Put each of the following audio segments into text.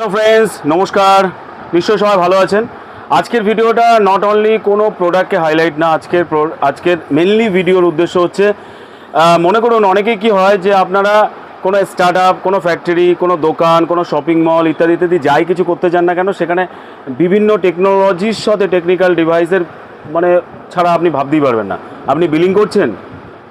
Hello friends নমস্কার। নিশ্চয়ই সবাই ভালো আছেন। আজকের ভিডিওটা নট অনলি কোনো প্রোডাক্টকে হাইলাইট না, আজকের আজকের মেনলি ভিডিওর উদ্দেশ্য হচ্ছে মনে করুন অনেকেই কি হয় যে আপনারা কোনো স্টার্ট আপ কোনো ফ্যাক্টরি কোনো দোকান, কোনো শপিং মল ইত্যাদি ইত্যাদি যাই কিছু করতে চান না কেন, সেখানে বিভিন্ন টেকনোলজির সাথে টেকনিক্যাল ডিভাইসের মানে ছাড়া আপনি ভাবতেই পারবেন না। আপনি বিলিং করছেন?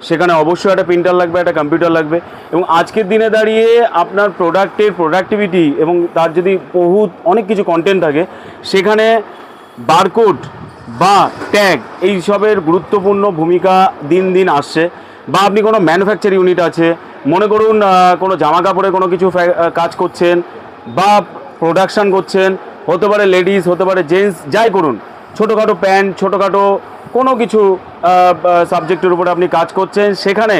সেখানে অবশ্যই একটা প্রিন্টার লাগবে, একটা কম্পিউটার লাগবে। এবং আজকের দিনে দাঁড়িয়ে আপনার প্রোডাক্টের প্রোডাক্টিভিটি এবং তার যদি বহু অনেক কিছু কন্টেন্ট থাকে, সেখানে বারকোড বা ট্যাগ এইসবের গুরুত্বপূর্ণ ভূমিকা দিন দিন আসছে। বা আপনি কোনো ম্যানুফ্যাকচার ইউনিট আছে, মনে করুন কোনো জামা কাপড়ে কোনো কিছু কাজ করছেন বা প্রোডাকশান করছেন, হতে পারে লেডিস হতে পারে জেন্টস যাই করুন, ছোটোখাটো প্যান্ট ছোটোখাটো কোনো কিছু সাবজেক্টের উপরে আপনি কাজ করছেন, সেখানে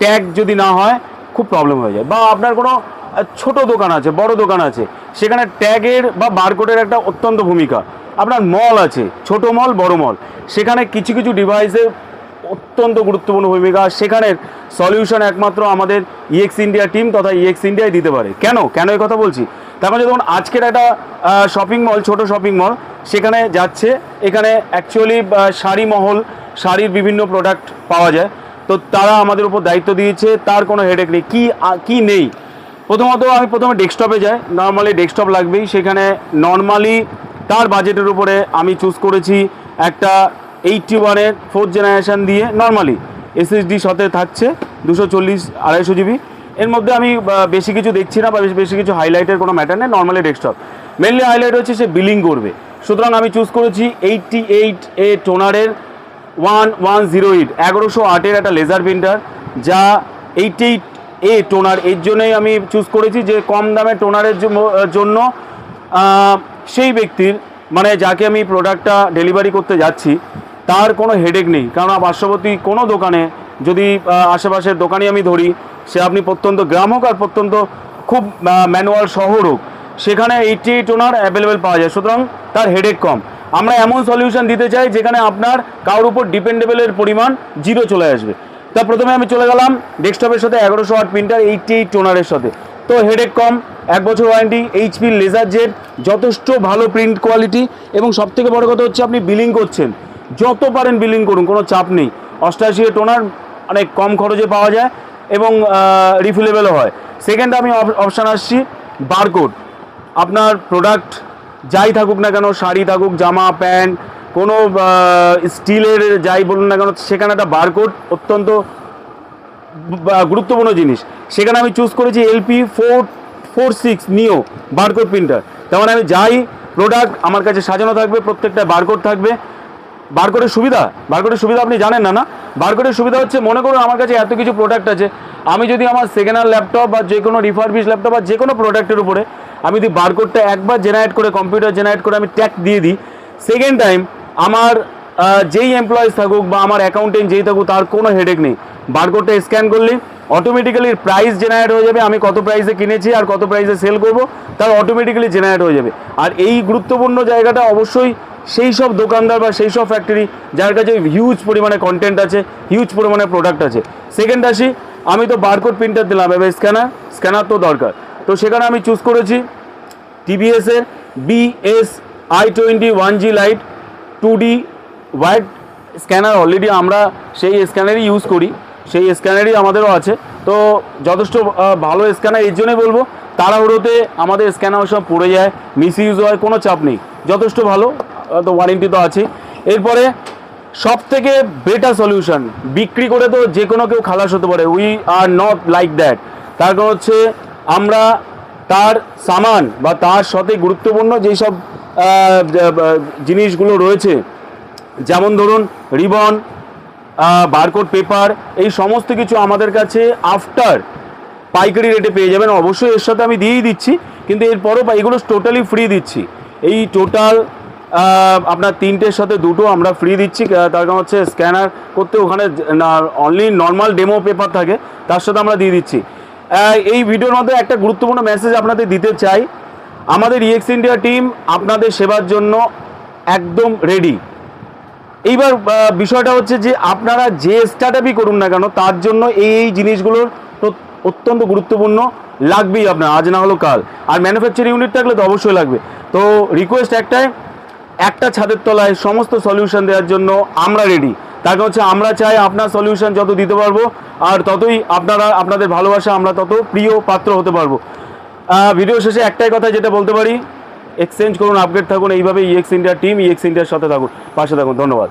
ট্যাগ যদি না হয়, খুব প্রবলেম হয়ে যায়। বা আপনার কোনো ছোট দোকান আছে, বড় দোকান আছে, সেখানে ট্যাগের বা বারকোডের একটা অত্যন্ত ভূমিকা। আপনার মল আছে, ছোট মল বড় মল সেখানে কিছু কিছু ডিভাইসের অত্যন্ত গুরুত্বপূর্ণ ভূমিকা। সেখানের সলিউশন একমাত্র আমাদের ইএক্স ইন্ডিয়া টিম তথা ইএক্স ইন্ডিয়াই দিতে পারে। কেন? কেন এই কথা বলছি? তার মানে যেমন আজকের একটা শপিং মল ছোট শপিং মল সেখানে যাচ্ছে। এখানে অ্যাকচুয়ালি শাড়ি মহল শাড়ির বিভিন্ন প্রোডাক্ট পাওয়া যায়। তো তারা আমাদের উপর দায়িত্ব দিয়েছে, তার কোনো হেডেক নেই। কী কী নেই? প্রথমত আমি প্রথমে ডেস্কটপে যাই। নর্মালি ডেস্কটপ লাগবেই। সেখানে নর্মালি তার বাজেটের উপরে আমি চুজ করেছি একটা এইটটি ওয়ানের ফোর্থ জেনারেশন দিয়ে নর্মালি এসএসডি সাথে থাকছে, দুশো চল্লিশ, আড়াইশো জিবি। এর মধ্যে আমি বেশি কিছু দেখছি না বা বেশি কিছু হাইলাইটের কোনো ম্যাটার নেই নর্মালি ডেস্কটপ মেনলি হাইলাইট হচ্ছে সে বিলিং করবে। সুতরাং আমি চুজ করেছি এইটটি এইট এ টোনারের ওয়ান ওয়ান জিরো এইট এগারোশো আটের একটা লেজার প্রিন্টার যা এইট এইট এ টোনার এর জন্যই আমি চুজ করেছি যে কম দামে টোনারের জন্য সেই ব্যক্তির মানে যাকে আমি প্রোডাক্টটা ডেলিভারি করতে যাচ্ছি তার কোনো হেডেক নেই। কারণ পার্শ্ববর্তী কোনো দোকানে যদি আশেপাশের দোকানে আমি ধরি, সে আপনি প্রত্যন্ত গ্রাম হোক আর প্রত্যন্ত খুব ম্যানুয়াল শহর হোক সেখানে এইটটি এইট টোনার অ্যাভেলেবেল পাওয়া যায়। সুতরাং তার হেডেক কম। আমরা এমন সলিউশন দিতে চাই যেখানে আপনার কারোর উপর ডিপেন্ডেবলের পরিমাণ জিরো চলে আসবে। তা প্রথমে আমি চলে গেলাম ডেস্কটপের সাথে এগারোশো আট প্রিন্টার এইটটি এইট টোনারের সাথে। তো হেডেক কম, এক বছর ওয়ারেন্টি এইচপি লেজার জেট যথেষ্ট ভালো প্রিন্ট কোয়ালিটি এবং সবথেকে বড় কথা হচ্ছে আপনি বিলিং করছেন। যত পারেন বিলিং করুন, কোনো চাপ নেই। অষ্টাশি টোনার অনেক কম খরচে পাওয়া যায় এবং রিফিলেবেলও হয়। সেকেন্ড আমি অপশান আসছি বারকোড আপনার প্রোডাক্ট যাই থাকুক না কেন, শাড়ি থাকুক, জামা, প্যান্ট, কোনো স্টিলের যাই বলুন না কেন, সেখানে একটা বারকোড অত্যন্ত গুরুত্বপূর্ণ জিনিস। সেখানে আমি চুজ করেছি L P four four six neo barcode printer তেমন আমি যাই প্রোডাক্ট আমার কাছে সাজানো থাকবে, প্রত্যেকটা বারকোড থাকবে। বারকোডের সুবিধা? বারকোডের সুবিধা আপনি জানেন না না? বারকোডের সুবিধা হচ্ছে, মনে করুন আমার কাছে এত কিছু প্রোডাক্ট আছে। আমি যদি আমার সেকেন্ড হ্যান্ড ল্যাপটপ বা যে কোনো রিফারবিশ ল্যাপটপ বা যে কোনো প্রোডাক্টের উপরে আমি যদি বারকোডটা একবার জেনারেট করে কম্পিউটার জেনারেট করে আমি ট্যাগ দিয়ে দিই সেকেন্ড টাইম আমার যেই এমপ্লয়িজ থাকুক বা আমার অ্যাকাউন্টেন্ট যেই থাকুক, তার কোনো হেডেক নেই। বারকোডটা স্ক্যান করলে অটোমেটিক্যালি প্রাইস জেনারেট হয়ে যাবে, আমি কত প্রাইসে কিনেছি আর কত প্রাইসে সেল করব, তার অটোমেটিক্যালি জেনারেট হয়ে যাবে। আর এই গুরুত্বপূর্ণ জায়গাটা অবশ্যই সেই সব দোকানদার বা সেই সব ফ্যাক্টরি যার কাছে হিউজ পরিমাণে কন্টেন্ট আছে হিউজ পরিমাণে প্রোডাক্ট আছে। সেকেন্ড আসি, আমি তো বারকোড প্রিন্টার দিলাম, এবার স্ক্যানার স্ক্যানার তো দরকার। তো সেখানে আমি চুজ করেছি টিভিএসের B S I twenty one G lite two D wide scanner already আমরা সেই স্ক্যানারই ইউজ করি। সেই স্ক্যানারই আমাদেরও আছে। তো যথেষ্ট ভালো স্ক্যানার এর জন্যই বলব, তাড়াহুড়োতে আমাদের স্ক্যানার সব পড়ে যায় মিস ইউজ হয়, কোনো চাপ নেই। যথেষ্ট ভালো। তো ওয়ারেন্টি তো আছেই। এরপরে সব থেকে বেটার সলিউশন বিক্রি করে তো যে কোনো কেউ খালাস হতে পারে। We are not like that তার কারণ হচ্ছে আমরা তার সামান বা তার সাথে গুরুত্বপূর্ণ যেই সব আহ, জ- বা- জিনিসগুলো রয়েছে যেমন ধরুন রিবন বারকোড পেপার এই সমস্ত কিছু আমাদের কাছে আফটার পাইকারি রেটে পেয়ে যাবেন। অবশ্যই এর সাথে আমি দিয়েই দিচ্ছি কিন্তু এরপরও এগুলো টোটালি ফ্রি দিচ্ছি। এই টোটাল আপনার তিনটের সাথে দুটো আমরা ফ্রি দিচ্ছি। তার কারণ হচ্ছে স্ক্যানার করতে ওখানে অনলি নর্মাল ডেমো পেপার থাকে, তার সাথে আমরা দিয়ে দিচ্ছি। এই ভিডিওর মধ্যে একটা গুরুত্বপূর্ণ মেসেজ আপনাদের দিতে চাই। আমাদের ইএক্স ইন্ডিয়া টিম আপনাদের সেবার জন্য একদম রেডি এইবার বিষয়টা হচ্ছে যে আপনারা যে স্টার্ট আপই করুন না কেন, তার জন্য এই এই জিনিসগুলোর অত্যন্ত গুরুত্বপূর্ণ লাগবেই আপনার, আজ না হলো কাল। আর ম্যানুফ্যাকচারিং ইউনিট থাকলে তো অবশ্যই লাগবে। তো রিকোয়েস্ট একটাই একটা ছাদের তলায় সমস্ত সলিউশন দেওয়ার জন্য আমরা রেডি তাকে হচ্ছে আমরা চাই আপনার সলিউশন যত দিতে পারব, আর ততই আপনারা, আপনাদের ভালোবাসা আমরা তত প্রিয় পাত্র হতে পারব। ভিডিও শেষে একটাই কথা যেটা বলতে পারি এক্সচেঞ্জ করুন আপগ্রেড থাকুন এইভাবে ইএক্স ইন্ডিয়ার টিম ইএক্স ইন্ডিয়ার সাথে থাকুন, পাশে থাকুন, ধন্যবাদ।